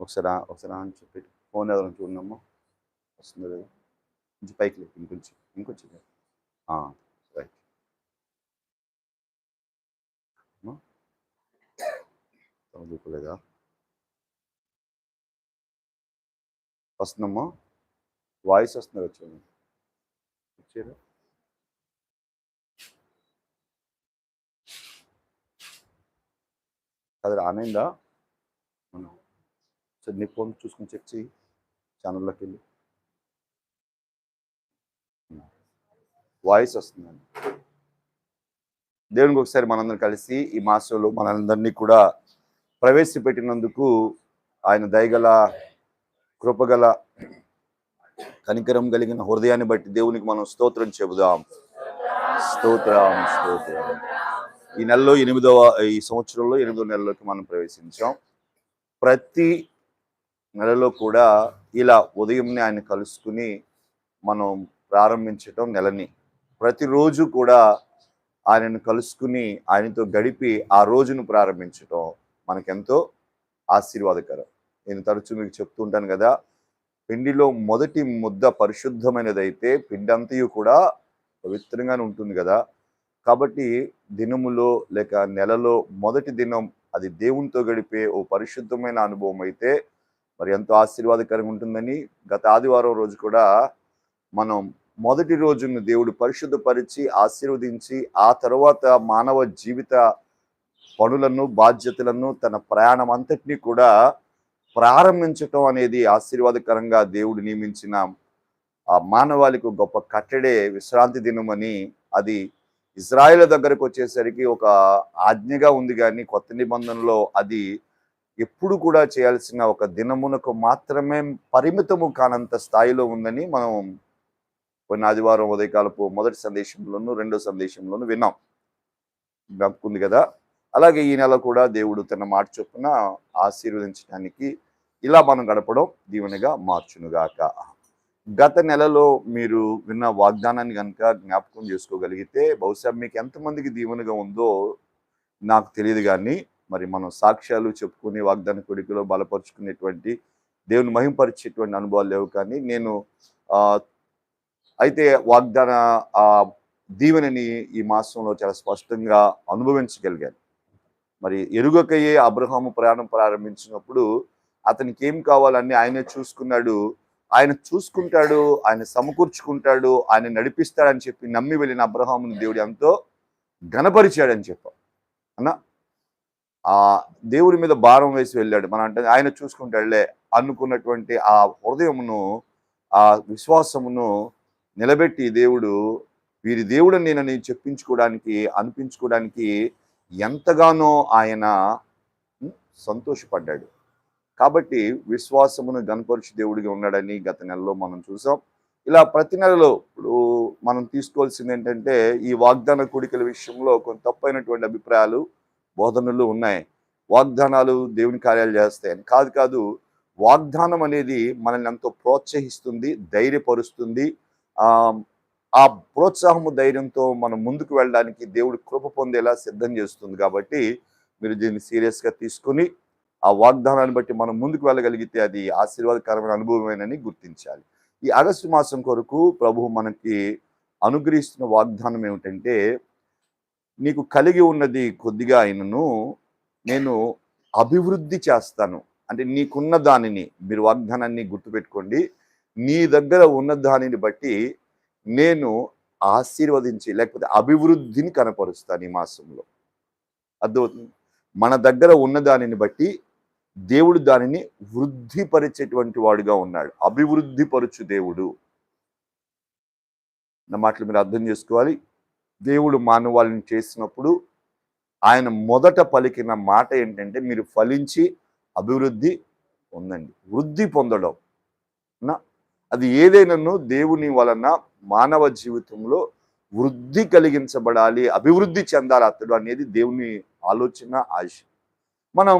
ఒకసారి ఒకసారి అని చెప్పి ఫోన్ ఎవరైనా చూడమ్మా. వస్తుంది లేదా కొంచెం పైకి లేదు ఇంకొంచెం ఇంకొంచెం లేదు. రైట్. చదువుకోలేదా వస్తుందమ్మా. వాయిస్ వస్తుంది వచ్చాను వచ్చారా అది రానైందా? సరే నీ ఫోన్ చూసుకొని చెక్ చేయి ఛానల్లోకి వెళ్ళి వాయిస్ వస్తుందండి. దేవునికి ఒకసారి మనందరం కలిసి ఈ మాసంలో మనందరినీ కూడా ప్రవేశపెట్టినందుకు ఆయన దయగల కృపగల కనికరం కలిగిన హృదయాన్ని బట్టి దేవునికి మనం స్తోత్రం చెబుదాం. స్తోత్రం స్తోత్రం. ఈ నెలలో ఎనిమిదవ ఈ సంవత్సరంలో ఎనిమిదవ నెలలోకి మనం ప్రవేశించాం. ప్రతి నెలలో కూడా ఇలా ఉదయంనే ఆయన కలుసుకుని మనం ప్రారంభించటం నెలని. ప్రతిరోజు కూడా ఆయనను కలుసుకుని ఆయనతో గడిపి ఆ రోజును ప్రారంభించటం మనకెంతో ఆశీర్వాదకరం. నేను తరచూ మీకు చెప్తూ ఉంటాను కదా పిండిలో మొదటి ముద్ద పరిశుద్ధమైనదైతే పిండి అంతయు కూడా పవిత్రంగానే ఉంటుంది కదా. కాబట్టి దినములో లేక నెలలో మొదటి దినం అది దేవునితో గడిపే ఓ పరిశుద్ధమైన అనుభవం అయితే మరి ఎంతో ఆశీర్వాదకరంగా ఉంటుందని గత ఆదివారం రోజు కూడా మనం మొదటి రోజును దేవుడు పరిశుద్ధపరిచి ఆశీర్వదించి ఆ తర్వాత మానవ జీవిత పనులను బాధ్యతలను తన ప్రయాణం అంతటినీ కూడా ప్రారంభించటం అనేది ఆశీర్వాదకరంగా దేవుడు నియమించిన ఆ మానవాళికి గొప్ప కట్టడే విశ్రాంతి దినమని అది ఇజ్రాయెల్ దగ్గరకు వచ్చేసరికి ఒక ఆజ్ఞగా ఉంది కానీ కొత్త నిబంధనలో అది ఎప్పుడు కూడా చేయాల్సిన ఒక దినమునకు మాత్రమే పరిమితము కానంత స్థాయిలో ఉందని మనం కొన్ని ఆదివారం ఉదయకాలపు మొదటి సందేశంలోను రెండో సందేశంలోను విన్నాం. జ్ఞాపకుంది కదా? అలాగే ఈ నెల కూడా దేవుడు తన మాట చొప్పున ఆశీర్వదించడానికి ఇలా మనం గడపడం దీవెనగా మార్చునుగాక. గత నెలలో మీరు విన్న వాగ్దానాన్ని కనుక జ్ఞాపకం చేసుకోగలిగితే బహుశా మీకు ఎంతమందికి దీవెనగా ఉందో నాకు తెలియదు కానీ మరి మనం సాక్ష్యాలు చెప్పుకుని వాగ్దాన కొడుకులో బలపరుచుకునేటువంటి దేవుని మహింపరిచేటువంటి అనుభవాలు లేవు కానీ నేను అయితే వాగ్దాన ఆ దీవెనని ఈ మాసంలో చాలా స్పష్టంగా అనుభవించగలిగాను. మరి ఎరుగకయ్యే అబ్రహాము ప్రయాణం ప్రారంభించినప్పుడు అతనికి ఏం కావాలని ఆయనే చూసుకున్నాడు. ఆయన చూసుకుంటాడు ఆయన సమకూర్చుకుంటాడు ఆయన నడిపిస్తాడని చెప్పి నమ్మి వెళ్ళిన అబ్రహాముని దేవుడు ఎంతో ఘనపరిచాడని చెప్పాం. అన్నా? ఆ దేవుడి మీద భారం వేసి వెళ్ళాడు. మనం అంటే ఆయన చూసుకుంటాడులే అనుకున్నటువంటి ఆ హృదయమును ఆ విశ్వాసమును నిలబెట్టి దేవుడు వీరి దేవుడని నేనని చెప్పించుకోవడానికి అనిపించుకోవడానికి ఎంతగానో ఆయన సంతోషపడ్డాడు. కాబట్టి విశ్వాసమును గనపరుచు దేవుడిగా ఉన్నాడని గత నెలలో మనం చూసాం. ఇలా ప్రతి నెలలో ఇప్పుడు మనం తీసుకోవాల్సింది ఏంటంటే ఈ వాగ్దాన కోడికల విషయంలో కొంత తప్పైనటువంటి అభిప్రాయాలు బోధనలు ఉన్నాయి. వాగ్దానాలు దేవుని కార్యాలు చేస్తాయని కాదు కాదు వాగ్దానం అనేది మనల్ని ఎంతో ప్రోత్సహిస్తుంది ధైర్యపరుస్తుంది. ఆ ప్రోత్సాహము ధైర్యంతో మనం ముందుకు వెళ్ళడానికి దేవుడు కృప పొందేలా సిద్ధం చేస్తుంది కాబట్టి మీరు దీన్ని సీరియస్గా తీసుకుని ఆ వాగ్దానాన్ని బట్టి మనం ముందుకు వెళ్ళగలిగితే అది ఆశీర్వాదకరమైన అనుభవమేనని గుర్తించాలి. ఈ ఆగస్టు మాసం కొరకు ప్రభు మనకి అనుగ్రహిస్తున్న వాగ్దానం ఏమిటంటే నీకు కలిగి ఉన్నది కొద్దిగా అయినను నేను అభివృద్ధి చేస్తాను. అంటే నీకున్న దానిని మీరు వాగ్దానాన్ని గుర్తుపెట్టుకోండి. నీ దగ్గర ఉన్న దానిని బట్టి నేను ఆశీర్వదించి లేకపోతే అభివృద్ధిని కనపరుస్తాను ఈ మాసంలో. అర్థమవుతుంది? మన దగ్గర ఉన్న దానిని బట్టి దేవుడు దానిని వృద్ధిపరిచేటువంటి వాడుగా ఉన్నాడు. అభివృద్ధి పరుచు దేవుడు. నా మాటలు మీరు అర్థం చేసుకోవాలి. దేవుడు మానవాళిని చేసినప్పుడు ఆయన మొదట పలికిన మాట ఏంటంటే మీరు ఫలించి అభివృద్ధి పొందండి. వృద్ధి పొందడం. నా అది ఏదైనాను దేవుని వలన మానవ జీవితంలో వృద్ధి కలిగించబడాలి అభివృద్ధి చెందాలి అతడు అనేది దేవుని ఆలోచన ఆశ. మనం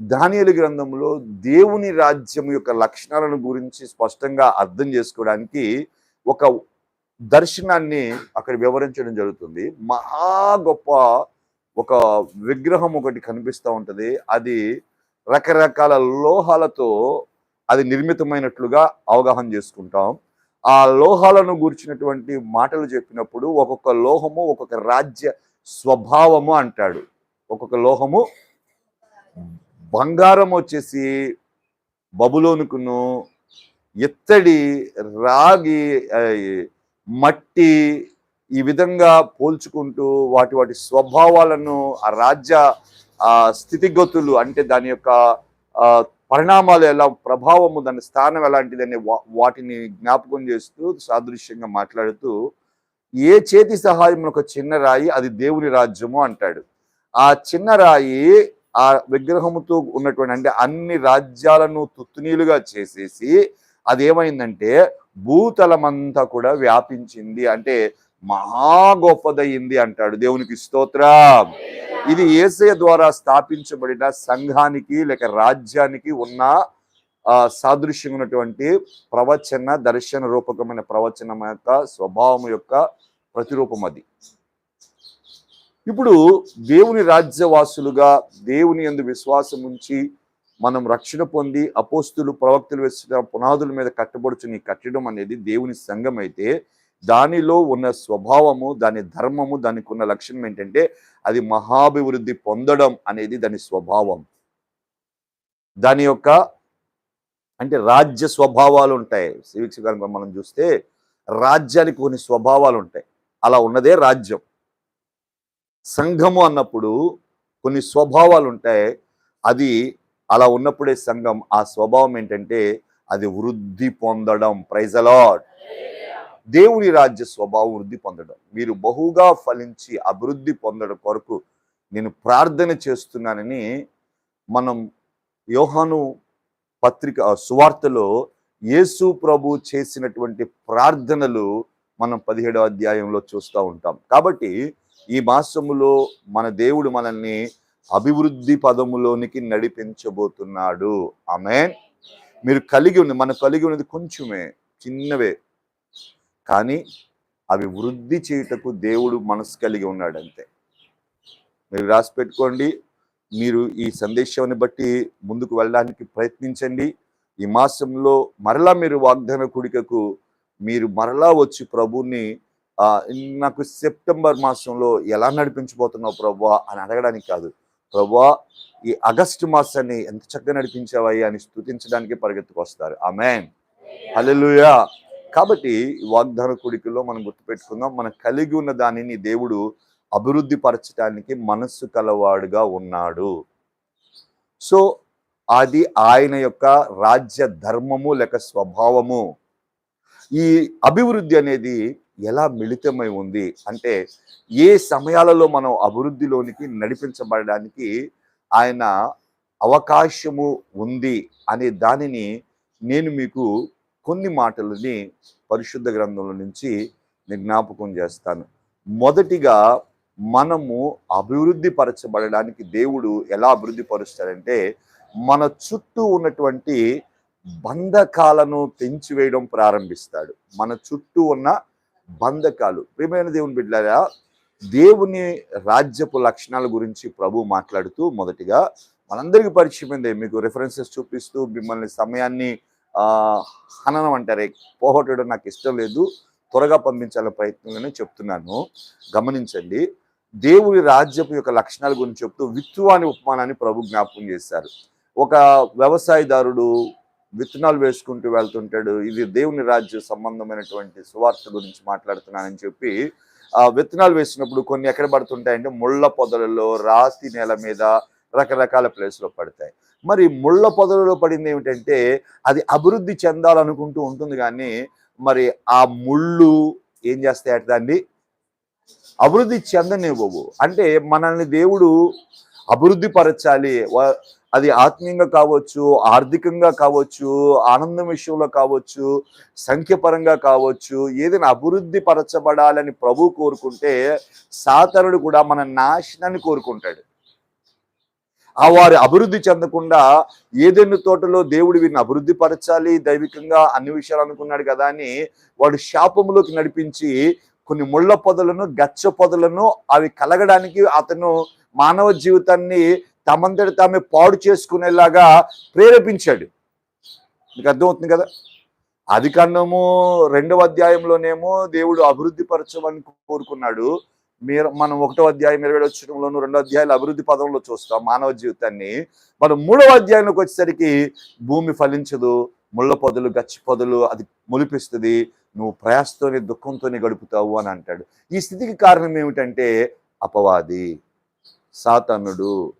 దానియలు గ్రంథంలో దేవుని రాజ్యం యొక్క లక్షణాలను గురించి స్పష్టంగా అర్థం చేసుకోవడానికి ఒక దర్శనాన్ని అక్కడ వివరించడం జరుగుతుంది. మహా గొప్ప ఒక విగ్రహం ఒకటి కనిపిస్తూ ఉంటుంది. అది రకరకాల లోహాలతో అది నిర్మితమైనట్లుగా అవగాహన చేసుకుంటాం. ఆ లోహాలను గూర్చినటువంటి మాటలు చెప్పినప్పుడు ఒక్కొక్క లోహము ఒక్కొక్క రాజ్య స్వభావము అంటాడు. ఒక్కొక్క లోహము బంగారం వచ్చేసి బబులోనుకును ఎత్తడి రాగి మట్టి ఈ విధంగా పోల్చుకుంటూ వాటి వాటి స్వభావాలను ఆ రాజ్య ఆ స్థితిగతులు అంటే దాని యొక్క ఆ, పరిణామాలు ఎలా ప్రభావము దాని స్థానం ఎలాంటిదని వాటిని జ్ఞాపకం చేస్తూ సాదృశ్యంగా మాట్లాడుతూ ఏ చేతి సహాయం ఒక చిన్న రాయి అది దేవుని రాజ్యము అంటాడు. ఆ చిన్న రాయి ఆ విగ్రహముతో ఉన్నటువంటి అంటే అన్ని రాజ్యాలను తుత్తునీలుగా చేసేసి అదేమైందంటే భూతలమంతా కూడా వ్యాపించింది అంటే మహా గొప్పదయ్యింది అంటాడు దేవునికి స్తోత్రం. ఇది ఏసయ ద్వారా స్థాపించబడిన సంఘానికి లేక రాజ్యానికి ఉన్న ఆ, సాదృశ్యం ఉన్నటువంటి ప్రవచన దర్శన రూపకమైన ప్రవచనం యొక్క స్వభావం యొక్క ప్రతిరూపం అది. ఇప్పుడు దేవుని రాజ్యవాసులుగా దేవుని ఎందు విశ్వాసం ఉంచి మనం రక్షణ పొంది అపోస్తులు ప్రవక్తలు వేసిన పునాదుల మీద కట్టబడుచుని కట్టడం అనేది దేవుని సంఘం అయితే దానిలో ఉన్న స్వభావము దాని ధర్మము దానికి ఉన్న లక్షణం ఏంటంటే అది మహాభివృద్ధి పొందడం అనేది దాని స్వభావం. దాని యొక్క అంటే రాజ్య స్వభావాలు ఉంటాయి. సివిక్స్ కనుక మనం చూస్తే రాజ్యానికి కొన్ని స్వభావాలు ఉంటాయి. అలా ఉన్నదే రాజ్యం. సంఘము అన్నప్పుడు కొన్ని స్వభావాలు ఉంటాయి. అది అలా ఉన్నప్పుడే సంఘం ఆ స్వభావం ఏంటంటే అది వృద్ధి పొందడం. ప్రైజ్ అలాడ్ దేవుని రాజ్య స్వభావం వృద్ధి పొందడం. మీరు బహుగా ఫలించి అభివృద్ధి పొందడం కొరకు నేను ప్రార్థన చేస్తున్నానని మనం యోహాను పత్రిక సువార్తలో యేసు ప్రభు చేసినటువంటి ప్రార్థనలు మనం పదిహేడవ అధ్యాయంలో చూస్తూ ఉంటాం. కాబట్టి ఈ మాసములో మన దేవుడు మనల్ని అభివృద్ధి పదములోనికి నడిపించబోతున్నాడు. ఆమె మీరు కలిగి ఉంది మనం కలిగి ఉన్నది కొంచెమే చిన్నవే. కానీ అవి వృద్ధి చేయుటకు దేవుడు మనసు కలిగి ఉన్నాడు అంతే మీరు రాసి పెట్టుకోండి. మీరు ఈ సందేశాన్ని బట్టి ముందుకు వెళ్ళడానికి ప్రయత్నించండి. ఈ మాసంలో మరలా మీరు వాగ్దాన కుడికకు మీరు మరలా వచ్చి ప్రభుని నాకు సెప్టెంబర్ మాసంలో ఎలా నడిపించబోతున్నావు ప్రభు అని అడగడానికి కాదు. ప్రభా ఈ ఆగస్టు మాసాన్ని ఎంత చక్కగా నడిపించావయ్యా అని స్తుతించడానికి పరిగెత్తుకొస్తారు. ఆమెన్. హలెలుయా కాబట్టి వాగ్దాన కుడికలో మనం గుర్తుపెట్టుకుందాం మనం కలిగి ఉన్న దానిని దేవుడు అభివృద్ధి పరచడానికి మనస్సు కలవాడుగా ఉన్నాడు. సో అది ఆయన యొక్క రాజ్య ధర్మము లేక స్వభావము. ఈ అభివృద్ధి అనేది ఎలా మిళితమై ఉంది అంటే ఏ సమయాలలో మనం అభివృద్ధిలోనికి నడిపించబడడానికి ఆయన అవకాశము ఉంది అనే దానిని నేను మీకు కొన్ని మాటలని పరిశుద్ధ గ్రంథంలో నుంచి నేను జ్ఞాపకం చేస్తాను. మొదటిగా మనము అభివృద్ధి పరచబడడానికి దేవుడు ఎలా అభివృద్ధి పరుస్తాడంటే మన చుట్టూ ఉన్నటువంటి బంధకాలను తెంచివేయడం ప్రారంభిస్తాడు. మన చుట్టూ ఉన్న బంధకాలు. ప్రియమైన దేవుని బిడ్డారా దేవుని రాజ్యపు లక్షణాల గురించి ప్రభు మాట్లాడుతూ మొదటిగా మనందరికీ పరిచయమైందే మీకు రెఫరెన్సెస్ చూపిస్తూ మిమ్మల్ని సమయాన్ని హననం అంటారే పోగొట్టడం నాకు ఇష్టం లేదు. త్వరగా పంపించాలనే ప్రయత్నంలోనే చెప్తున్నాను. గమనించండి దేవుని రాజ్యపు యొక్క లక్షణాల గురించి చెప్తూ విత్తువాని ఉపమానాన్ని ప్రభు జ్ఞాపకం చేశారు. ఒక వ్యవసాయదారుడు విత్తనాలు వేసుకుంటూ వెళ్తుంటాడు. ఇది దేవుని రాజ్య సంబంధమైనటువంటి సువార్త గురించి మాట్లాడుతున్నానని చెప్పి ఆ విత్తనాలు వేసినప్పుడు కొన్ని ఎక్కడ పడుతుంటాయంటే ముళ్ళ పొదలలో రాతి నేల మీద రకరకాల ప్లేస్లో పడతాయి. మరి ముళ్ళ పొదలలో పడింది ఏమిటంటే అది అభివృద్ధి చెందాలనుకుంటూ ఉంటుంది కానీ మరి ఆ ముళ్ళు ఏం చేస్తాయట దాన్ని? అభివృద్ధి చెందనివ్వవు. అంటే మనల్ని దేవుడు అభివృద్ధి పరచాలి. అది ఆత్మీయంగా కావచ్చు ఆర్థికంగా కావచ్చు ఆనందం విషయంలో కావచ్చు సంఖ్యపరంగా కావచ్చు ఏదైనా అభివృద్ధి పరచబడాలని ప్రభు కోరుకుంటే సాతరుడు కూడా మన నాశనాన్ని కోరుకుంటాడు. ఆ వారి అభివృద్ధి చెందకుండా ఏదైనా తోటలో దేవుడు వీరిని అభివృద్ధి పరచాలి దైవికంగా అన్ని విషయాలు అనుకున్నాడు కదా అని వాడు శాపములోకి నడిపించి కొన్ని ముళ్ళ పొదలను గచ్చ పొదలను అవి కలగడానికి అతను మానవ జీవితాన్ని తమంతటి తామే పాడు చేసుకునేలాగా ప్రేరేపించాడు. మీకు అర్థమవుతుంది కదా? అది కన్నాము రెండవ అధ్యాయంలోనేమో దేవుడు అభివృద్ధి పరచమని కోరుకున్నాడు. మీరు మనం ఒకటో అధ్యాయం ఇరవై వచ్చడంలోనూ రెండో అధ్యాయాలు అభివృద్ధి పదంలో చూస్తాం మానవ జీవితాన్ని. మనం మూడవ అధ్యాయంలోకి వచ్చేసరికి భూమి ఫలించదు ముళ్ళ పొదలు గచ్చి పొదలు అది మొలిపిస్తుంది నువ్వు ప్రయాసతోనే దుఃఖంతోనే గడుపుతావు అని అంటాడు. ఈ స్థితికి కారణం ఏమిటంటే అపవాది సాతనుడు.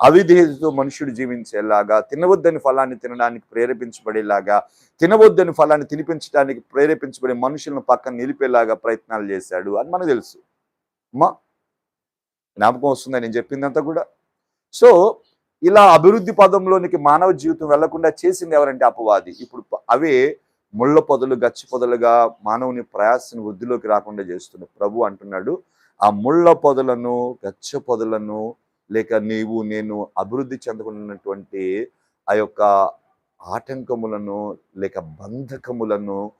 అవిధేయతతో మనుషుడు జీవించేలాగా తినవద్దని ఫలాన్ని తినడానికి ప్రేరేపించబడేలాగా తినవద్దని ఫలాన్ని తినిపించడానికి ప్రేరేపించబడే మనుషులను పక్కన నిలిపేలాగా ప్రయత్నాలు చేశాడు అని మనకు తెలుసు. అమ్మా! జ్ఞాపకం వస్తుందని నేను చెప్పిందంతా కూడా. సో ఇలా అభివృద్ధి పదంలోనికి మానవ జీవితం వెళ్ళకుండా చేసింది ఎవరంటే అపవాది. ఇప్పుడు అవే ముళ్ళ పొదలు గచ్చి పొదలుగా మానవుని ప్రయాసను వృద్ధిలోకి రాకుండా చేస్తుంది ప్రభు అంటున్నాడు ఆ ముళ్ళ పొదలను గచ్చ పొదలను లేక నీవు నేను అభివృద్ధి చెందకున్నటువంటి ఆ యొక్క ఆటంకములను లేక బంధకములను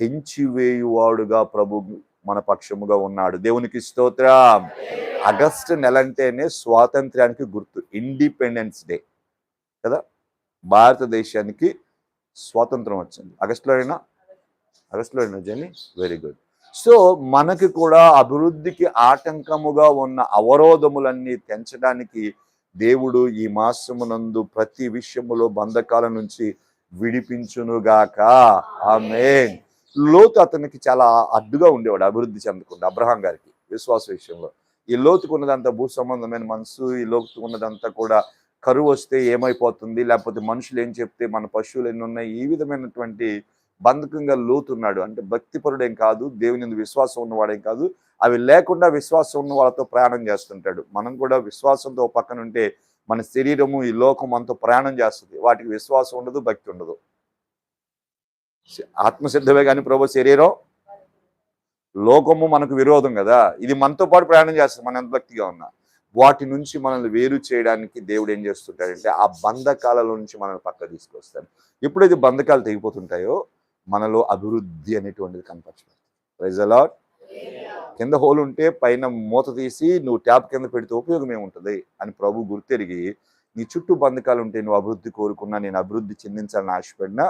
తెంచివేయువాడుగా ప్రభు మన పక్షముగా ఉన్నాడు. దేవునికి స్తోత్ర. ఆగస్టు నెల అంటేనే స్వాతంత్ర్యానికి గుర్తు. ఇండిపెండెన్స్ డే కదా? భారతదేశానికి స్వాతంత్రం వచ్చింది. ఆగస్టులో అయినా? ఆగస్టులో అయినా జని వెరీ గుడ్ సో మనకి కూడా అభివృద్ధికి ఆటంకముగా ఉన్న అవరోధములన్నీ తెంచడానికి దేవుడు ఈ మాసమునందు ప్రతి విషయములో బంధకాల నుంచి విడిపించునుగాక. ఆమె లోతు అతనికి చాలా అడ్డుగా ఉండేవాడు అభివృద్ధి చెందకుండా అబ్రహాం గారికి విశ్వాస విషయంలో. ఈ లోతుకున్నదంతా భూ సంబంధమైన మనసు ఈ లోతుకున్నదంతా కూడా కరువు వస్తే ఏమైపోతుంది? లేకపోతే మనుషులు ఏం చెప్తే మన పశువులు ఎన్ని ఉన్నాయి? ఈ విధమైనటువంటి బంధకంగా లోతున్నాడు. అంటే భక్తిపరుడేం కాదు దేవుని విశ్వాసం ఉన్నవాడేం కాదు. అవి లేకుండా విశ్వాసం ఉన్న వాళ్ళతో ప్రయాణం చేస్తుంటాడు. మనం కూడా విశ్వాసంతో పక్కన ఉంటే మన శరీరము ఈ లోకం అంతా ప్రయాణం చేస్తుంది. వాటికి విశ్వాసం ఉండదు భక్తి ఉండదు. ఆత్మసిద్ధమే కానీ ప్రభు శరీరం? లోకము మనకు విరోధం కదా. ఇది మనతో పాటు ప్రయాణం చేస్తుంది మన ఎంత భక్తిగా ఉన్నా. వాటి నుంచి మనల్ని వేరు చేయడానికి దేవుడు ఏం చేస్తుంటాడంటే ఆ బంధకాలలో నుంచి మనల్ని పక్క తీసుకొస్తాడు. ఎప్పుడైతే బంధకాలు తెగిపోతుంటాయో మనలో అభివృద్ధి అనేటువంటిది కనపరచబడుతుంది. ప్రైజ్ అలాట్ కింద హోల్ ఉంటే పైన మూత తీసి నువ్వు ట్యాప్ కింద పెడితే ఉపయోగం ఏముంటుంది? అని ప్రభు గుర్తెరిగి నీ చుట్టూ బంధకాలు ఉంటే నువ్వు అభివృద్ధి కోరుకున్నా నేను అభివృద్ధి చెందించాలని ఆశపడినా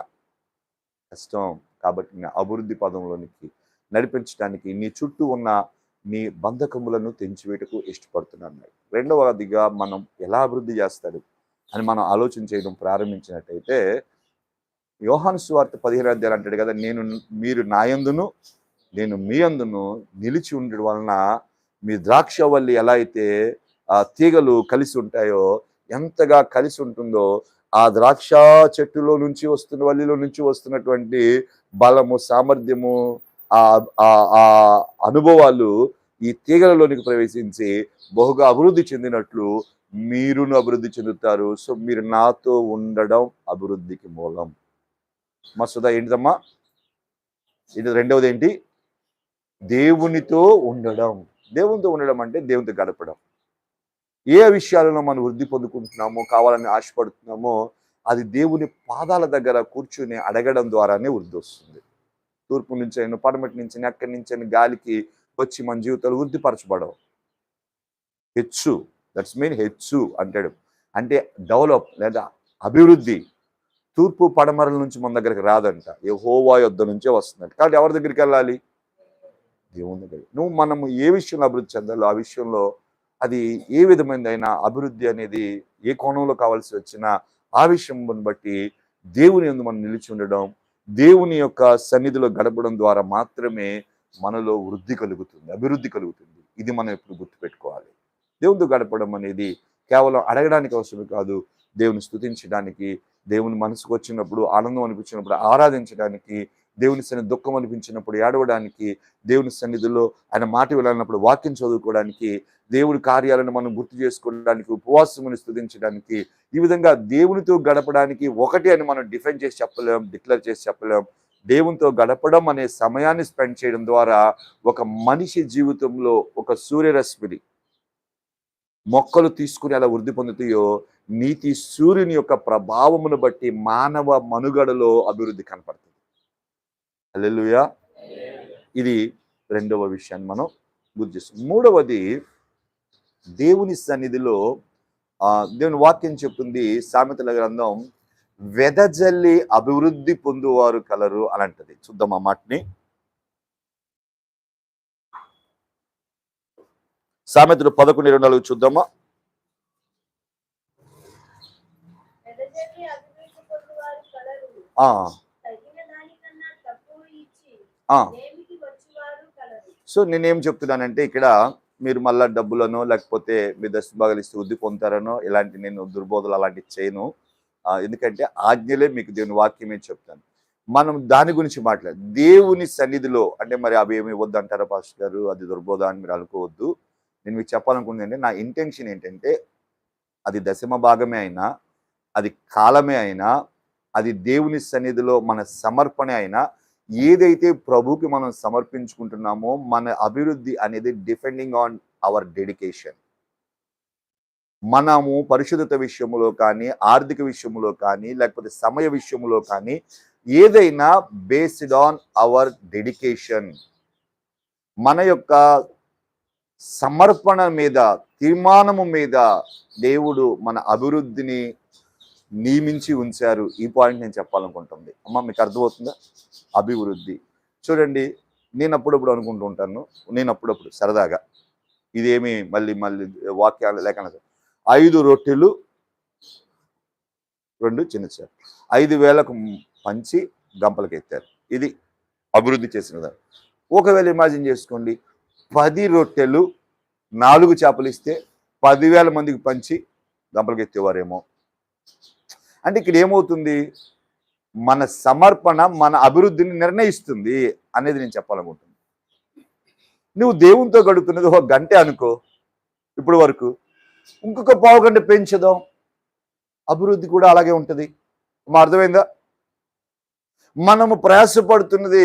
కష్టం. కాబట్టి నేను అభివృద్ధి పదంలోనికి నడిపించడానికి నీ చుట్టూ ఉన్న నీ బంధకములను తెంచివేటకు ఇష్టపడుతున్నాను రెండవదిగా మనం ఎలా అభివృద్ధి చేస్తాడు అని మనం ఆలోచన చేయడం ప్రారంభించినట్టయితే యోహాను సువార్త పదిహేను అధ్యాయులు అంటాడు కదా నేను మీరు నాయందును నేను మీ అందును నిలిచి ఉండడం వలన మీ ద్రాక్షవల్లి ఎలా అయితే ఆ తీగలు కలిసి ఉంటాయో ఎంతగా కలిసి ఉంటుందో ఆ ద్రాక్ష చెట్టులో నుంచి వస్తున్న వల్లిలో నుంచి వస్తున్నటువంటి బలము సామర్థ్యము ఆ ఆ- ఆ అనుభవాలు ఈ తీగలలోనికి ప్రవేశించి బహుగా అభివృద్ధి చెందినట్లు మీరును అభివృద్ధి చెందుతారు. సో మీరు నాతో ఉండడం అభివృద్ధికి మూలం. మస్తుదా ఏంటిదమ్మా? ఇది రెండవది ఏంటి? దేవునితో ఉండడం. దేవునితో ఉండడం అంటే దేవునితో గడపడం. ఏ విషయాలలో మనం వృద్ధి పొందుకుంటున్నామో కావాలని ఆశపడుతున్నామో అది దేవుని పాదాల దగ్గర కూర్చుని అడగడం ద్వారానే వృద్ధి వస్తుంది. తూర్పు నుంచి అయినా పడమటి నుంచి అయినా, నుంచి అయినా గాలికి వచ్చి మన జీవితాలు వృద్ధిపరచబడవు. హెచ్చు. దట్స్ మీన్ హెచ్చు అంటాడు. అంటే డెవలప్ లేదా అభివృద్ధి తూర్పు పడమరల నుంచి మన దగ్గరికి రాదంట. హోవా యొద్ద నుంచే వస్తుందంట కాబట్టి ఎవరి దగ్గరికి వెళ్ళాలి? దేవుని దగ్గర నువ్వు మనము ఏ విషయంలో అభివృద్ధి చెందాలో ఆ విషయంలో అది ఏ విధమైనదైనా అభివృద్ధి అనేది ఏ కోణంలో కావాల్సి వచ్చినా ఆ విషయం బట్టి దేవుని ఎందు మనం నిలిచి ఉండడం దేవుని యొక్క సన్నిధిలో గడపడం ద్వారా మాత్రమే మనలో వృద్ధి కలుగుతుంది అభివృద్ధి కలుగుతుంది. ఇది మనం ఎప్పుడు గుర్తుపెట్టుకోవాలి. దేవునితో గడపడం అనేది కేవలం అడగడానికి అవసరం కాదు దేవుని స్థుతించడానికి దేవుని మనసుకు వచ్చినప్పుడు ఆనందం అనిపించినప్పుడు ఆరాధించడానికి దేవుని సన్ని దుఃఖం అనిపించినప్పుడు ఏడవడానికి దేవుని సన్నిధిలో ఆయన మాట వెళ్ళాలన్నప్పుడు వాక్యం చదువుకోవడానికి దేవుడి కార్యాలను మనం గుర్తు చేసుకోవడానికి ఉపవాసముని స్థుతించడానికి ఈ విధంగా దేవునితో గడపడానికి ఒకటి అని మనం డిఫెన్ చేసి చెప్పలేం డిక్లేర్ చేసి చెప్పలేం. దేవునితో గడపడం అనే సమయాన్ని స్పెండ్ చేయడం ద్వారా ఒక మనిషి జీవితంలో ఒక సూర్యరశ్మిని మొక్కలు తీసుకుని ఎలా వృద్ధి పొందుతాయో నీతి సూర్యుని యొక్క ప్రభావమును బట్టి మానవ మనుగడలో అభివృద్ధి కనపడుతుంది. అల్లెలుయా ఇది రెండవ విషయాన్ని మనం గుర్తు చేస్తాం మూడవది దేవుని సన్నిధిలో ఆ, దేవుని వాక్యం చెప్తుంది సామెతల గ్రంథం వెదజల్లి అభివృద్ధి పొందువారు కలరు అని అంటది చూద్దాం ఆ మాటని. సామెతలు పదకొండు ఇరవై నాలుగు చూద్దామా. సో నేనేం చెప్తున్నానంటే ఇక్కడ మీరు మళ్ళా డబ్బులను లేకపోతే మీ దశ ఇస్తే వృద్ధి పొందుతారనో ఇలాంటి నేను దుర్బోధలు అలాంటివి చేయను. ఎందుకంటే ఆజ్ఞలే మీకు దేవుని వాక్యమే చెప్తాను. మనం దాని గురించి మాట్లాడు దేవుని సన్నిధిలో అంటే మరి అవి ఏమి వద్దు అంటారా పాస్టర్ గారు? అది దుర్బోధ అని మీరు అనుకోవద్దు. నేను మీకు చెప్పాలనుకుంది అంటే నా ఇంటెన్షన్ ఏంటంటే అది దశమ భాగమే అయినా అది కాలమే అయినా అది దేవుని సన్నిధిలో మన సమర్పణ అయినా ఏదైతే ప్రభుకి మనం సమర్పించుకుంటున్నామో మన అభివృద్ధి అనేది డిపెండింగ్ ఆన్ అవర్ డెడికేషన్ మనము పరిశుద్ధత విషయంలో కానీ ఆర్థిక విషయంలో కానీ లేకపోతే సమయ విషయంలో కానీ ఏదైనా బేస్డ్ ఆన్ అవర్ డెడికేషన్ మన యొక్క సమర్పణ మీద తీర్మానము మీద దేవుడు మన అభివృద్ధిని నియమించి ఉంచారు. ఈ పాయింట్ నేను చెప్పాలనుకుంటుంది. అమ్మ మీకు అర్థమవుతుందా? అభివృద్ధి. చూడండి నేను అప్పుడప్పుడు అనుకుంటూ ఉంటాను. నేను అప్పుడప్పుడు సరదాగా. ఇదేమి మళ్ళీ మళ్ళీ వాక్యాలు లేక ఐదు రొట్టెలు రెండు చిన్న చేపలు. ఐదు వేలకు పంచి గంపలకు ఎత్తారు ఇది అభివృద్ధి చేసినది ఒకవేళ ఇమాజిన్ చేసుకోండి పది రొట్టెలు నాలుగు చేపలు ఇస్తే పదివేల మందికి పంచి గంపలకు ఎత్తేవారేమో అంటే ఇక్కడ ఏమవుతుంది? మన సమర్పణ మన అభివృద్ధిని నిర్ణయిస్తుంది అనేది నేను చెప్పాలనుకుంటున్నాను నువ్వు దేవునితో గడుపుతున్నది ఒక గంటే అనుకో ఇప్పుడు వరకు. ఇంకొక పావు గంట పెంచుదాం. అభివృద్ధి కూడా అలాగే ఉంటుంది. మా అర్థమైందా? మనము ప్రయాసపడుతున్నది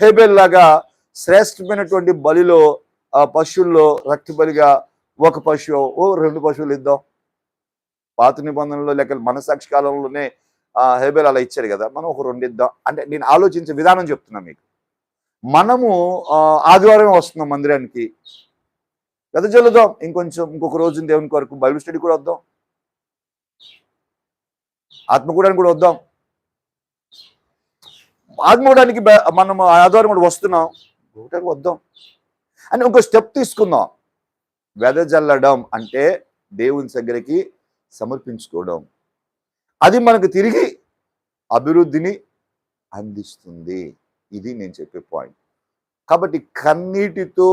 హేబెల్ లాగా శ్రేష్టమైనటువంటి బలిలో ఆ పశువుల్లో రక్తి బలిగా ఒక పశువు ఓ రెండు పశువులు ఇద్దాం. పాత నిబంధనలో లేక మనసాక్షి కాలంలోనే ఆ హేబెల్ అలా ఇచ్చారు కదా మనం ఒక రెండు ఇద్దాం. అంటే నేను ఆలోచించే విధానం చెప్తున్నా మీకు. మనము ఆదివారం వస్తున్నాం మందిరానికి. గత చల్లుదాం ఇంకొంచెం ఇంకొక రోజు దేవుని కొరకు బైబిల్ స్టడీ కూడా వద్దాం. ఆత్మకూడానికి కూడా వద్దాం. ఆత్మకూడానికి మనం ఆదివారం కూడా వస్తున్నాం. ఒకటానికి వద్దాం. అని ఒక స్టెప్ తీసుకుందాం. వెదజల్లడం అంటే దేవుని దగ్గరికి సమర్పించుకోవడం. అది మనకు తిరిగి అభివృద్ధిని అందిస్తుంది. ఇది నేను చెప్పే పాయింట్ కాబట్టి కన్నీటితో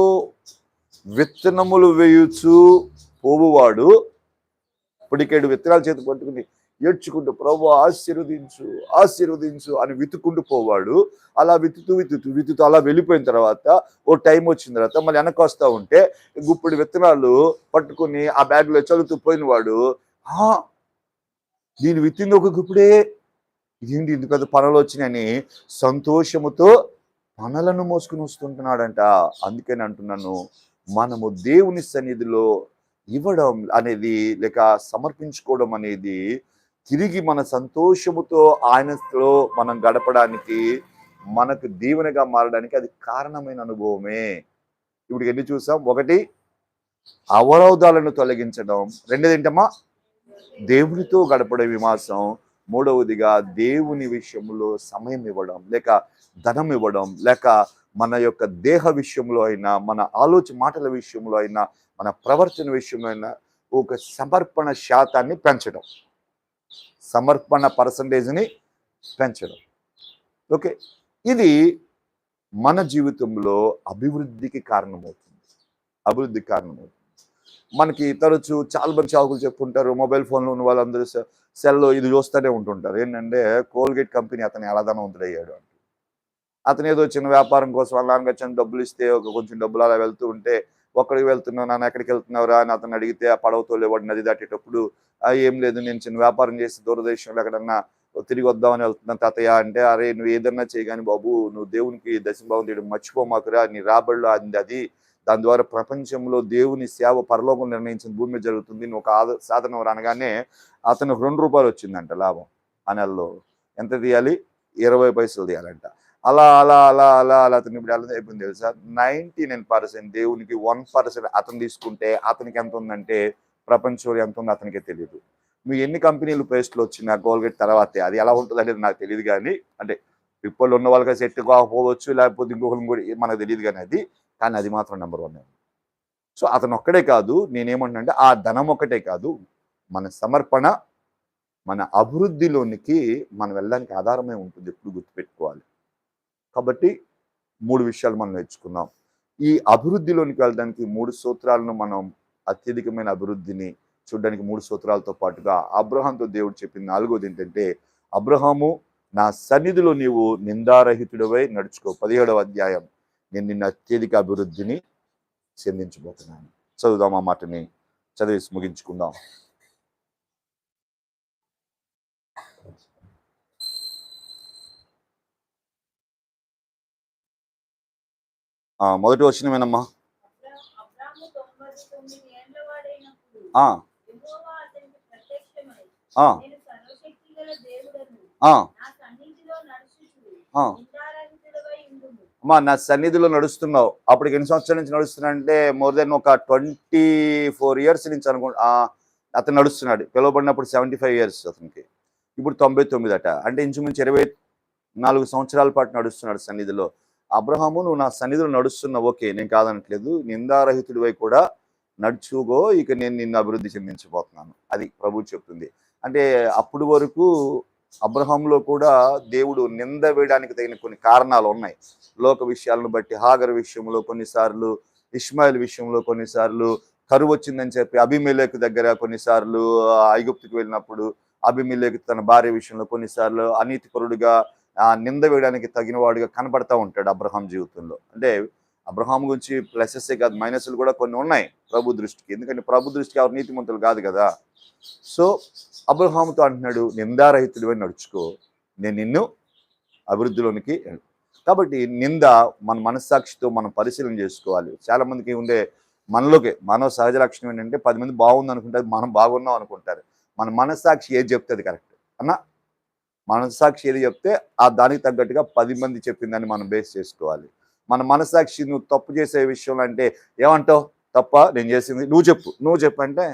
విత్తనములు వేయుచు పోవువాడు ఇప్పటికేడు విత్తనాలు చేతి పట్టుకుని ఏడ్చుకుంటూ ప్రభు ఆశీర్వదించు ఆశీర్వదించు అని విత్తుకుంటూ పోవాడు. అలా విత్తుతూ వితుతూ వితుతూ అలా వెళ్ళిపోయిన తర్వాత ఓ టైం వచ్చిన తర్వాత మళ్ళీ వెనక వస్తూ ఉంటే గుప్పుడు విత్తనాలు పట్టుకుని ఆ బ్యాగ్లో చదువుతూ పోయిన వాడు నేను విత్తింది ఒక గుప్పుడే. ఇదేంటి ఇంత పెద్ద పనులు వచ్చినాయని సంతోషముతో పనులను మోసుకుని వస్తుంటున్నాడంట. అందుకని అంటున్నాను మనము దేవుని సన్నిధిలో ఇవ్వడం అనేది లేక సమర్పించుకోవడం అనేది తిరిగి మన సంతోషముతో ఆయనలో మనం గడపడానికి మనకు దీవెనగా మారడానికి అది కారణమైన అనుభవమే. ఇప్పుడు ఎన్ని చూసాం? ఒకటి అవరోధాలను తొలగించడం. రెండోది ఏంటమ్మా? దేవునితో గడపడే విమాసం మూడవదిగా దేవుని విషయంలో సమయం ఇవ్వడం లేక ధనం ఇవ్వడం లేక మన యొక్క దేహ విషయంలో అయినా మన ఆలోచన మాటల విషయంలో అయినా మన ప్రవర్తన విషయంలో అయినా ఒక సమర్పణ శాతాన్ని పెంచడం. సమర్పణ పర్సంటేజ్ని పెంచడం. ఓకే ఇది మన జీవితంలో అభివృద్ధికి కారణమవుతుంది. అభివృద్ధికి కారణమవుతుంది. మనకి తరచు చాలా మంది చాకులు చెప్పుకుంటారు మొబైల్ ఫోన్లో ఉన్న వాళ్ళందరూ సెల్లో ఇది చూస్తూనే ఉంటుంటారు. ఏంటంటే కోల్గేట్ కంపెనీ అతను ఎలా ధనవంతుడయ్యాడు అంటే. అతను ఏదో చిన్న వ్యాపారం కోసం వాళ్ళ నాన్నగారు చిన్న డబ్బులు ఇస్తే ఒక కొంచెం డబ్బులు అలా వెళ్తూ ఉంటే ఒక్కడికి వెళ్తున్నావు నాన్న ఎక్కడికి వెళ్తున్నావురా అని అతను అడిగితే ఆ పడవతో లేవాడు నది దాటేటప్పుడు ఏం లేదు నేను చిన్న వ్యాపారం చేసి దూరదేశంలో ఎక్కడన్నా తిరిగి వద్దామని వెళ్తున్నాను తాతయ్య అంటే అరే నువ్వు ఏదన్నా చేయగాని బాబు నువ్వు దేవునికి దశభావం తీయడం మర్చిపోమాకురా నీ రాబడిలో అంది అది. దాని ద్వారా ప్రపంచంలో దేవుని సేవ పరలోకం నిర్ణయించిన భూమి మీద జరుగుతుంది నువ్వు ఒక ఆద సాధనం అనగానే అతను రెండు రూపాయలు వచ్చిందంట లాభం ఆ నెలలో. ఎంత తీయాలి? ఇరవై పైసలు తీయాలంట. అలా అలా అలా అలా అలా అతను ఇప్పుడు ఎలా అయిపోయింది తెలుసా? నైంటీ నైన్ పర్సెంట్ దేవునికి వన్ పర్సెంట్ అతను తీసుకుంటే అతనికి ఎంత ఉందంటే ప్రపంచంలో ఎంత ఉందో అతనికే తెలియదు మీ ఎన్ని కంపెనీలు పేస్ట్లు వచ్చినా కోల్గేట్ తర్వాతే. అది ఎలా ఉంటుంది అనేది నాకు తెలియదు కానీ అంటే ఇప్పుడు ఉన్న వాళ్ళకి సెట్ కాకపోవచ్చు లేకపోతే ఇంకొకరు కూడా మనకు తెలియదు కానీ అది. కానీ అది మాత్రం నెంబర్ వన్ సో అతను ఒక్కడే కాదు నేనేమంటున్నా ఆ ధనం ఒక్కటే కాదు. మన సమర్పణ మన అభివృద్ధిలోనికి మనం వెళ్ళడానికి ఆధారమే ఉంటుంది ఎప్పుడు గుర్తుపెట్టుకోవాలి. కాబట్టి మూడు విషయాలు మనం నేర్చుకున్నాం. ఈ అభివృద్ధిలోనికి వెళ్ళడానికి మూడు సూత్రాలను మనం అత్యధికమైన అభివృద్ధిని చూడడానికి మూడు సూత్రాలతో పాటుగా అబ్రహాంతో దేవుడు చెప్పిన నాలుగోది ఏంటంటే అబ్రహాము నా సన్నిధిలో నీవు నిందారహితుడవై నడుచుకో. పదిహేడవ అధ్యాయం. నేను నిన్న అత్యధిక అభివృద్ధిని చెందించబోతున్నాను. చదువుదాం ఆ మాటని? చదివేసి ముగించుకుందాం ఆ, మొదటి వచ్చినమేనమ్మా అబ్రా- అబ్రాము తొంభై తొమ్మిది ఏండ్ల వాడైనప్పుడు ఆ, యెహోవా అతనికి ప్రత్యక్షమై ఆ, నేను సర్వశక్తి గల దేవుడను ఆ, నా సన్నిధిలో నడుచుచు మొదటి వచ్చిన ఉండుము అమ్మా నా సన్నిధిలో నడుస్తున్నావు. అప్పటికి ఎన్ని సంవత్సరాల నుంచి నడుస్తున్నా అంటే మోర్ దెన్ ఒక ట్వంటీ ఫోర్ ఇయర్స్ నుంచి అనుకో అతను నడుస్తున్నాడు. పిలువబడినప్పుడు సెవెంటీ ఫైవ్ ఇయర్స్ అతనికి. ఇప్పుడు తొంభై తొమ్మిది అట అంటే ఇంచుమించు ఇరవై నాలుగు సంవత్సరాల పాటు నడుస్తున్నాడు సన్నిధిలో. అబ్రహాము నువ్వు నా సన్నిధిలో నడుస్తున్న ఓకే నేను కాదనట్లేదు నిందారహితుడివై కూడా నడుచుకో ఇక నేను నిన్ను అభివృద్ధి చెందించబోతున్నాను. అది ప్రభు చెప్తుంది. అంటే అప్పుడు వరకు అబ్రహాంలో కూడా దేవుడు నింద వేయడానికి తగిన కొన్ని కారణాలు ఉన్నాయి. లోక విషయాలను బట్టి హాగర్ విషయంలో కొన్నిసార్లు ఇస్మాయిల్ విషయంలో కొన్నిసార్లు కరువు వచ్చిందని చెప్పి అభిమేలేకు దగ్గర కొన్నిసార్లు ఐగుప్తికి ఐగుప్తుకు వెళ్ళినప్పుడు అభిమేలేకు తన భార్య విషయంలో కొన్నిసార్లు అనీతిపరుడుగా నింద వేయడానికి తగిన వాడుగా కనపడతా ఉంటాడు అబ్రహాం జీవితంలో. అంటే అబ్రహాం గురించి ప్లసెసే కాదు మైనస్లు కూడా కొన్ని ఉన్నాయి ప్రభు దృష్టికి. ఎందుకంటే ప్రభు దృష్టికి ఎవరు నీతిమంతులు కాదు కదా. సో అబ్రహాముతో అంటున్నాడు నిందారహితుడివై నడుచుకో. నేను నిన్ను అభివృద్ధిలోనికి కాబట్టి నింద మన మనస్సాక్షితో మనం పరిశీలన చేసుకోవాలి. చాలామందికి ఉండే మనలోకి మానవ సహజ లక్షణం ఏంటంటే పది మంది బాగుంది అనుకుంటారు మనం బాగున్నాం అనుకుంటారు. మన మనస్సాక్షి ఏది చెప్తుంది కరెక్ట్. అన్న? మనస్సాక్షి ఏది చెప్తే ఆ దానికి తగ్గట్టుగా పది మంది చెప్పిందని మనం బేస్ చేసుకోవాలి. మన మనస్సాక్షి నువ్వు తప్పు చేసే విషయంలో అంటే ఏమంటావు? తప్ప? నేను చేసింది. నువ్వు చెప్పు. నువ్వు చెప్పు అంటే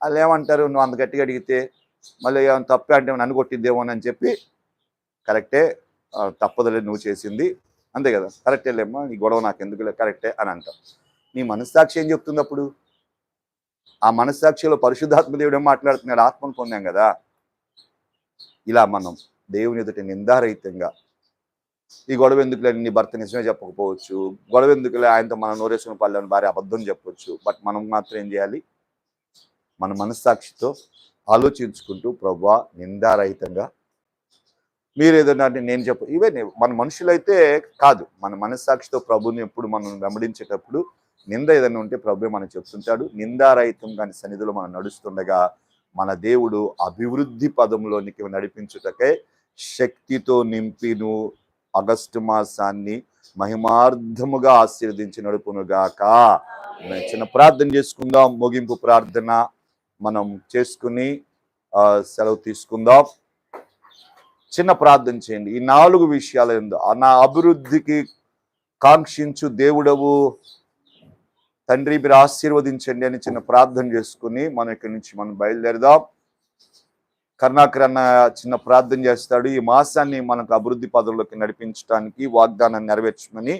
వాళ్ళు ఏమంటారు? నువ్వు అంత గట్టిగా అడిగితే మళ్ళీ ఏమైనా తప్పే అంటే నన్ను కొట్టిద్దేమో అని చెప్పి కరెక్టే ఆ, తప్పదులే నువ్వు చేసింది. అంతే కదా? కరెక్టే లేమ్మా? నీ గొడవ నాకు ఎందుకులే కరెక్టే అని అంటాం నీ మనస్సాక్షి ఏం చెప్తుంది అప్పుడు? ఆ మనస్సాక్షిలో పరిశుద్ధాత్మ దేవుడు ఏం మాట్లాడుతున్నాడు? ఆత్మను పొందాం కదా? ఇలా మనం దేవుని ఎదుట నిందారహితంగా ఈ గొడవ ఎందుకులే? నీ భర్త నిజమే చెప్పకపోవచ్చు. గొడవ ఎందుకులే? ఆయనతో మనం నోరేసుకుని పల్లెని భార్య అబద్ధం చెప్పవచ్చు బట్ మనం మాత్రం ఏం చేయాలి? మన మనస్సాక్షితో ఆలోచించుకుంటూ ప్రభా నిందారహితంగా మీరు ఏదైనా అంటే నేను చెప్ప ఇవే మన మనుషులైతే కాదు. మన మనస్సాక్షితో ప్రభుని ఎప్పుడు మనం వెంబడించేటప్పుడు నింద ఏదైనా ఉంటే ప్రభు మనకు చెప్తుంటాడు. నిందారహితం కానీ సన్నిధిలో మనం నడుస్తుండగా మన దేవుడు అభివృద్ధి పదంలోనికి నడిపించుటకై శక్తితో నింపిను. ఆగస్టు మాసాన్ని మహిమార్థముగా ఆశీర్వదించి నడుపునుగాక. చిన్న ప్రార్థన చేసుకుందాం ముగింపు ప్రార్థన మనం చేసుకుని ఆ, సెలవు తీసుకుందాం. చిన్న ప్రార్థన చేయండి. ఈ నాలుగు విషయాలు నా అభివృద్ధికి కాంక్షించు దేవుడవు. తండ్రి మీరు ఆశీర్వదించండి అని చిన్న ప్రార్థన చేసుకుని మనం ఇక్కడి నుంచి మనం బయలుదేరదాం. కర్ణాకర్ అన్న చిన్న ప్రార్థన చేస్తాడు ఈ మాసాన్ని మనకు అభివృద్ధి పదంలోకి నడిపించడానికి వాగ్దానాన్ని నెరవేర్చమని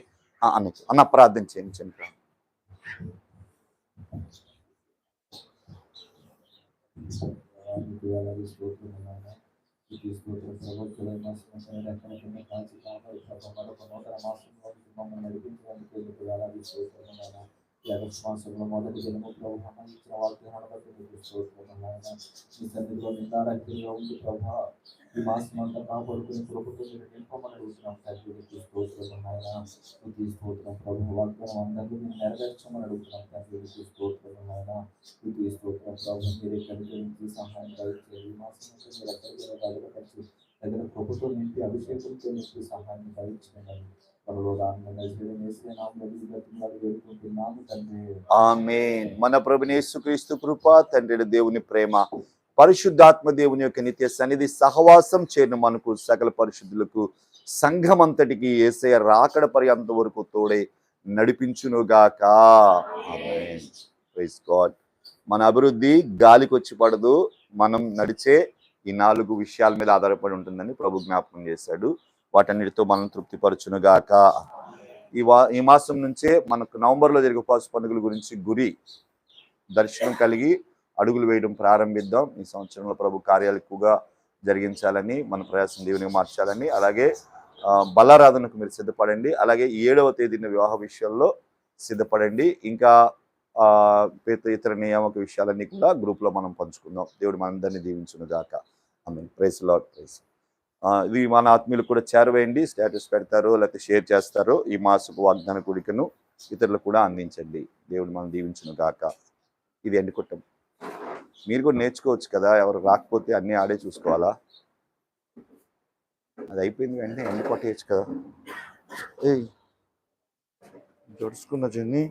అన్న ప్రార్థన చేయండి చిన్న మీకు అలాగే స్తోత్రం నాయనా. మీకు ఈ స్తోత్రం ప్రభు జూలై మాసం ఎక్కడ కింద కాచి కాపాడి ప్రభు మరొక నూతన మాసంలోకి మమ్మల్ని నడిపించినందుకు మీకు అలాగే స్తోత్రం నాయనా. ఈ ఆగస్టు మాసంలో మొదటి దినము ప్రభు మమ్మల్ని ఇచ్చిన వాగ్దానాన్ని బట్టి మీకు స్తోత్రం నాయనా. మీ సన్నిధిలో నిందారహితంగా ఉంది ప్రభా ఈ మాసం అంతా కాపాడుకుని ప్రభుత్వం మీరు నింపమని అడుగుతున్నాం తండ్రి మీకు స్తోత్రం నాయనా. మీకు ఈ స్తోత్రం ప్రభు వాగ్దానం అందరినీ మీరు నెరవేర్చమని అడుగుతున్నాం తండ్రి మీకు స్తోత్రం నాయనా. మీకు ఈ స్తోత్రం ప్రభు మీరే కనుగరించి సహాయం దయచేయండి మా సమస్య మీరు ఎక్కడికి బయటపడి దగ్గర ప్రభుత్వం నింపి అభిషేకంతో నింపి సహాయం దయచేయండి మన ప్రభునేసుక్రీస్తు కృప తండ్రి దేవుని ప్రేమ పరిశుద్ధాత్మ దేవుని యొక్క నిత్య సన్నిధి సహవాసం చేయను మనకు సకల పరిశుద్ధులకు సంఘం అంతటికి ఏసయ రాకడ పర్యంత వరకు తోడే నడిపించునుగాక. గాడ్. మన అభివృద్ధి గాలికి వచ్చి పడదు. మనం నడిచే ఈ నాలుగు విషయాల మీద ఆధారపడి ఉంటుందని ప్రభు జ్ఞాపకం చేశాడు. వాటన్నిటితో మనం తృప్తిపరచునుగాక. ఈ వా ఈ మాసం నుంచే మనకు నవంబర్లో జరిగే ఉపవాస పండుగల గురించి గురి దర్శనం కలిగి అడుగులు వేయడం ప్రారంభిద్దాం. ఈ సంవత్సరంలో ప్రభు కార్యాలు ఎక్కువగా జరిగించాలని మన ప్రయాసం దేవునికి మార్చాలని అలాగే బలారాధనకు మీరు సిద్ధపడండి. అలాగే ఈ ఏడవ తేదీన వివాహ విషయాల్లో సిద్ధపడండి. ఇంకా ఇతర నియామక విషయాలన్నీ కూడా గ్రూప్లో మనం పంచుకుందాం. దేవుడు మనందరినీ దీవించును గాక ఆమె ప్రైస్ లాడ్ ప్రైస్ ఇది మన ఆత్మీయులు కూడా చేరవేయండి స్టేటస్ పెడతారు లేకపోతే షేర్ చేస్తారు. ఈ మాసపు వాగ్దాన కూడికను ఇతరులకు కూడా అందించండి. దేవుడు మనం దీవించును గాక. ఇది ఎండకుట్టం మీరు కూడా నేర్చుకోవచ్చు కదా ఎవరు రాకపోతే అన్నీ ఆడే చూసుకోవాలా? అది అయిపోయింది వెంటనే ఎండి కొట్టేయచ్చు కదా. ఏ జడుచుకున్న జర్నీ